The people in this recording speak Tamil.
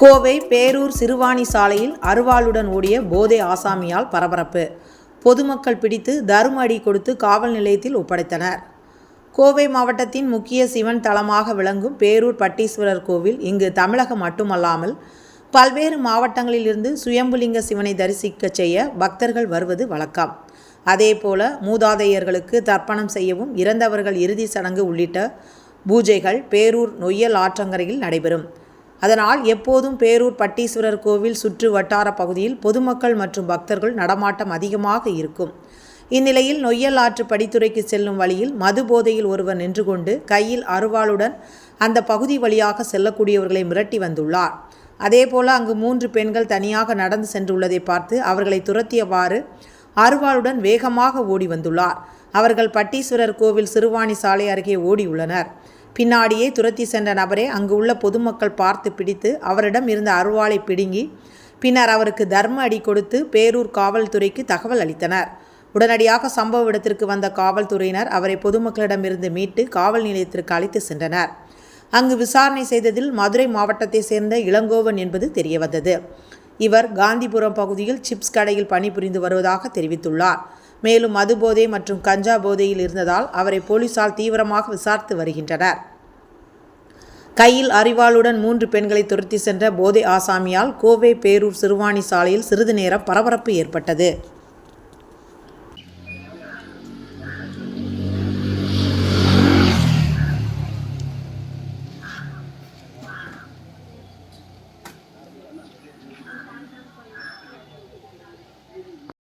கோவை பேரூர் சிறுவாணி சாலையில் அருவாளுடன் ஓடிய போதை ஆசாமியால் பரபரப்பு. பொதுமக்கள் பிடித்து தரும அடி கொடுத்து காவல் நிலையத்தில் ஒப்படைத்தனர். கோவை மாவட்டத்தின் முக்கிய சிவன் தலமாக விளங்கும் பேரூர் பட்டீஸ்வரர் கோவில் இங்கு தமிழகம் மட்டுமல்லாமல் பல்வேறு மாவட்டங்களிலிருந்து சுயம்புலிங்க சிவனை தரிசிக்க செய்ய பக்தர்கள் வருவது வழக்கம். அதேபோல மூதாதையர்களுக்கு தர்ப்பணம் செய்யவும் இறந்தவர்கள் இறுதி சடங்கு உள்ளிட்ட பூஜைகள் பேரூர் நொய்யல் ஆற்றங்கரையில் நடைபெறும். அதனால் எப்போதும் பேரூர் பட்டீஸ்வரர் கோவில் சுற்று வட்டார பகுதியில் பொதுமக்கள் மற்றும் பக்தர்கள் நடமாட்டம் அதிகமாக இருக்கும். இந்நிலையில் நொய்யல் ஆற்று படித்துறைக்கு செல்லும் வழியில் மது போதையில் ஒருவர் நின்று கொண்டு கையில் அருவாளுடன் அந்த பகுதி வழியாக செல்லக்கூடியவர்களை மிரட்டி வந்துள்ளார். அதேபோல அங்கு மூன்று பெண்கள் தனியாக நடந்து சென்றுள்ளதை பார்த்து அவர்களை துரத்தியவாறு அருவாளுடன் வேகமாக ஓடி வந்துள்ளார். அவர்கள் பட்டீஸ்வரர் கோவில் சிறுவாணி சாலை அருகே ஓடியுள்ளனர். பின்னாடியே துரத்தி சென்ற நபரை அங்கு உள்ள பொதுமக்கள் பார்த்து பிடித்து அவரிடம் இருந்த அருவாளை பிடுங்கி பின்னர் அவருக்கு தர்ம அடி கொடுத்து பேரூர் காவல்துறைக்கு தகவல் அளித்தனர். உடனடியாக சம்பவ இடத்திற்கு வந்த காவல்துறையினர் அவரை பொதுமக்களிடமிருந்து மீட்டு காவல் நிலையத்திற்கு அழைத்து சென்றனர். அங்கு விசாரணை செய்ததில் மதுரை மாவட்டத்தை சேர்ந்த இளங்கோவன் என்பது தெரியவந்தது. இவர் காந்திபுரம் பகுதியில் சிப்ஸ் கடையில் பணிபுரிந்து வருவதாக தெரிவித்துள்ளார். மேலும் மது போதை மற்றும் கஞ்சா போதையில் இருந்ததால் அவரை போலீசார் தீவிரமாக விசாரித்து வருகின்றனர். கையில் அறிவாளுடன் மூன்று பெண்களை துரத்தி சென்ற போதை ஆசாமியால் கோவை பேரூர் சிறுவாணி சாலையில் சிறிது நேரம் பரபரப்பு ஏற்பட்டது.